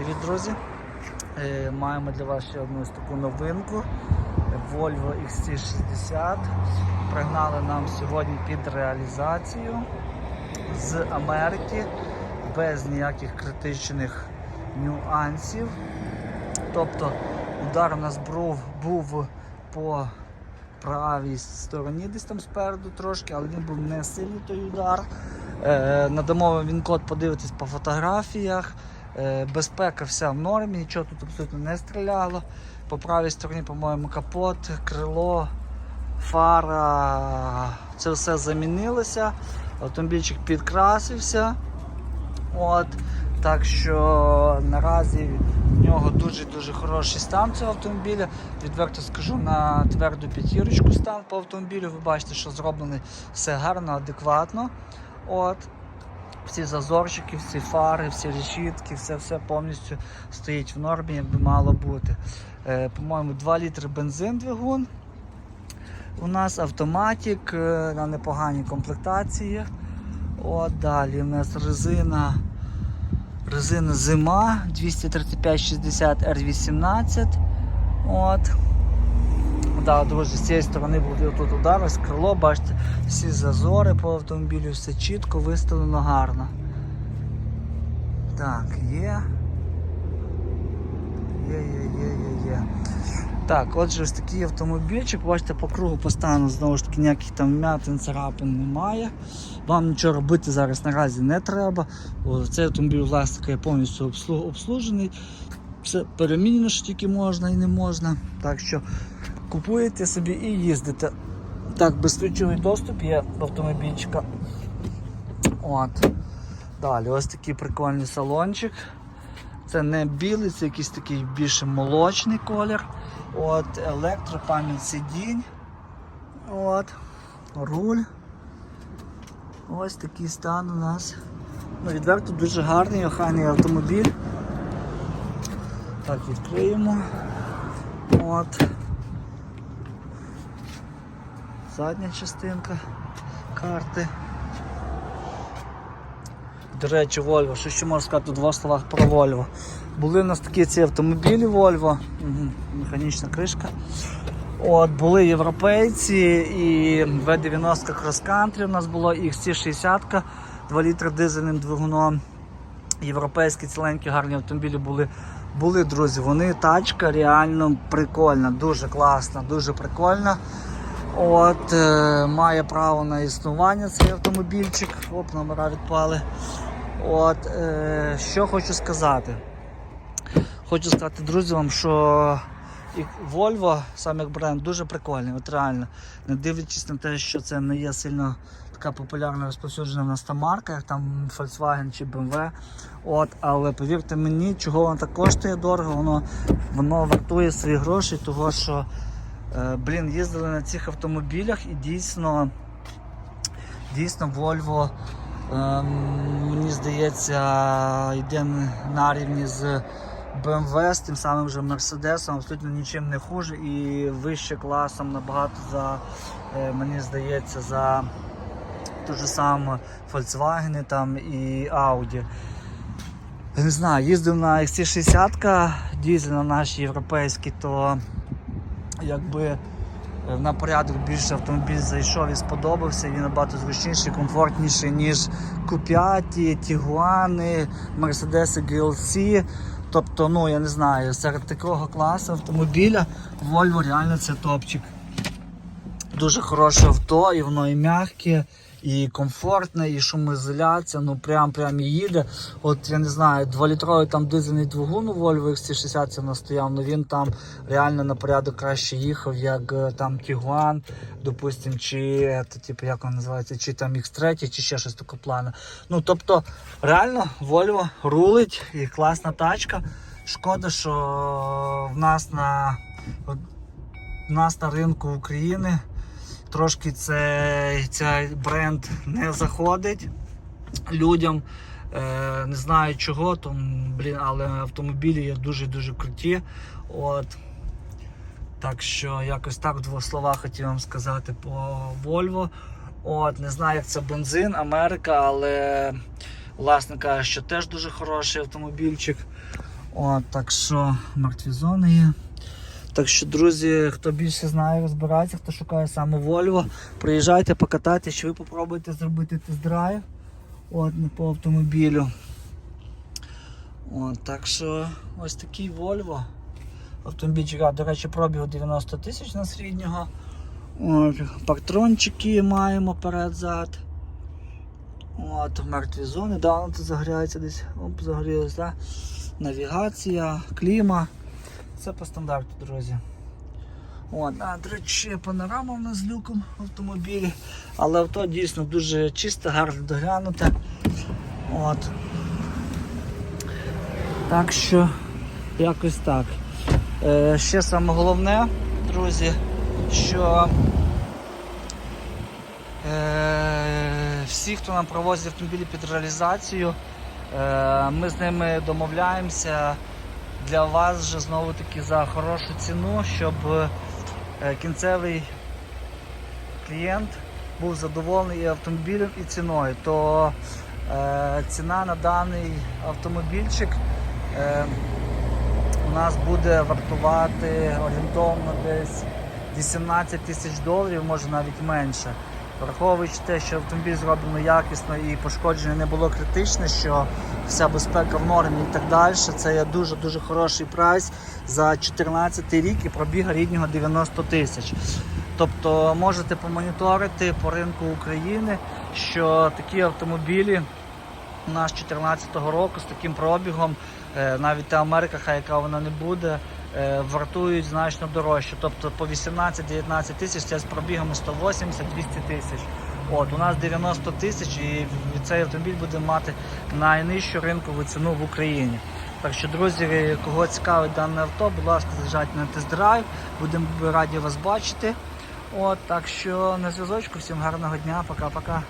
Привіт, друзі! Е, Маємо для вас ще одну таку новинку. Volvo XC60. Пригнали нам сьогодні під реалізацію з Америки без ніяких критичних нюансів. Тобто удар у нас був, був по правій стороні, десь там спереду трошки, але він був не сильний той удар. Е, надамо він код подивитись по фотографіях. Е, безпека вся в нормі, нічого тут абсолютно не стріляло. По правій стороні, по-моєму, капот, крило, фара. Це все замінилося. Автомобільчик підкрасився. От. Так що наразі в нього дуже-дуже хороший стан цього автомобіля. Відверто скажу, на тверду п'ятірочку стан по автомобілю. Ви бачите, що зроблений все гарно, адекватно. От. Всі зазорчики, всі фари, всі решітки, все все повністю стоїть в нормі, як би мало бути. Е, по-моєму, 2 літри бензин двигун. У нас автоматик е, на непоганій комплектації. От далі у нас резина. Резина зима 235-60 R18. От. Да, друзі, з цієї сторони був тут удар, ось крило, бачите, всі зазори по автомобілю, все чітко виставлено гарно. Так, є. Є, є, є, є, є. Так, отже, ось такий автомобільчик, бачите, по кругу по знову ж таки ніяких там м'ятин, царапин немає. Вам нічого робити зараз наразі не треба. Цей автомобіль власника повністю обслужений. Все перемінено, що тільки можна і не можна. Так що купуєте собі і їздите. Так, безключовий доступ є до автомобільчика. От. Далі, ось такий прикольний салончик. Це не білий, це якийсь такий більше молочний колір. От, електропам'ять сидінь. От. Руль. Ось такий стан у нас. Ну, відверто дуже гарний, охайний автомобіль. Так, відкриємо. От. Задня частинка карти. До речі, Volvo, що ще можу сказати у двох словах про Volvo. Були у нас такі ці автомобілі Volvo, угу. механічна кришка. От, Були європейці і V90 Cross Country у нас було, і XC60, 2 літри дизельним двигуном. Європейські ціленькі гарні автомобілі були. Були, друзі, вони тачка реально прикольна, дуже класна, дуже прикольна. От, е, Має право на існування цей автомобільчик. Оп, номера відпали. От, е, Що хочу сказати. Хочу сказати друзям, що і Volvo, сам як бренд, дуже прикольний. От реально, не дивлячись на те, що це не є сильно така популярна розповсюджена в нас та марка, як там Volkswagen чи BMW. От, але повірте мені, чого воно так коштує дорого, воно, воно вартує свої гроші, того що блін, їздили на цих автомобілях і дійсно, дійсно Volvo. Ем, мені здається, йде на рівні з BMW, з тим самим же Mercedes, абсолютно нічим не хуже і вище класом набагато за, е, мені здається, за ту ж саму Volkswagen там і Audi. Не знаю, їздив на XC60, дізель на наші європейські, то якби е, на порядок більше автомобіль зайшов і сподобався. Він набагато зручніший, комфортніший, ніж Q5, Тігуани, Mercedes GLC. Тобто, ну я не знаю, серед такого класу автомобіля Volvo реально це топчик. Дуже хороше авто, і воно і м'яке, і комфортне, і шумоізоляція, ну прям прям і їде. От я не знаю, 2-літровий там дизельний двигун у Volvo XC60 це в нас стояв, ну він там реально на порядок краще їхав, як е, там Tiguan, допустим, чи типу, як він називається, чи там X3, чи ще щось таке плане. Ну тобто, реально Volvo рулить і класна тачка. Шкода, що в нас на в нас на ринку України трошки це, цей бренд не заходить людям. Е, не знаю чого, там, блін, але автомобілі є дуже-дуже круті. От. Так що якось так в двох словах хотів вам сказати по Volvo. От, не знаю, як це бензин, Америка, але власне каже, що теж дуже хороший автомобільчик. От, так що мертві зони є. Так що, друзі, хто більше знає, розбирається, хто шукає саме Volvo, приїжджайте, покатайтесь, чи ви попробуєте зробити тест-драйв. От, по автомобілю. От, так що ось такий Volvo. Автомобільчик, а, до речі, пробігу 90 тисяч на середнього. От, патрончики маємо перед-зад. От, мертві зони, да, воно загоряється десь. Оп, загорілось, да? Навігація, кліма. Це по стандарту, друзі. От, а, до речі, панорама в нас з люком в автомобілі. Але авто дійсно дуже чисте, гарно доглянуте. От. Так що, якось так. Е, ще саме головне, друзі, що е, всі, хто нам провозить автомобілі під реалізацію, е, ми з ними домовляємося для вас вже знову таки за хорошу ціну, щоб е, кінцевий клієнт був задоволений і автомобілем, і ціною. То е, ціна на даний автомобільчик е, у нас буде вартувати орієнтовно десь 18 тисяч доларів, може навіть менше. Враховуючи те, що автомобіль зроблено якісно і пошкодження не було критичне, що вся безпека в нормі і так далі, це є дуже-дуже хороший прайс за 2014 рік і пробіга ріднього 90 тисяч. Тобто можете помоніторити по ринку України, що такі автомобілі у нас 2014 року з таким пробігом, е, навіть та Америка, хай яка вона не буде, вартують значно дорожче. Тобто по 18-19 тисяч це з пробігами 180-200 тисяч. От, у нас 90 тисяч і цей автомобіль буде мати найнижчу ринкову ціну в Україні. Так що, друзі, кого цікавить дане авто, будь ласка, заїжджайте на тест-драйв, будемо раді вас бачити. От, так що на зв'язочку, всім гарного дня, пока-пока.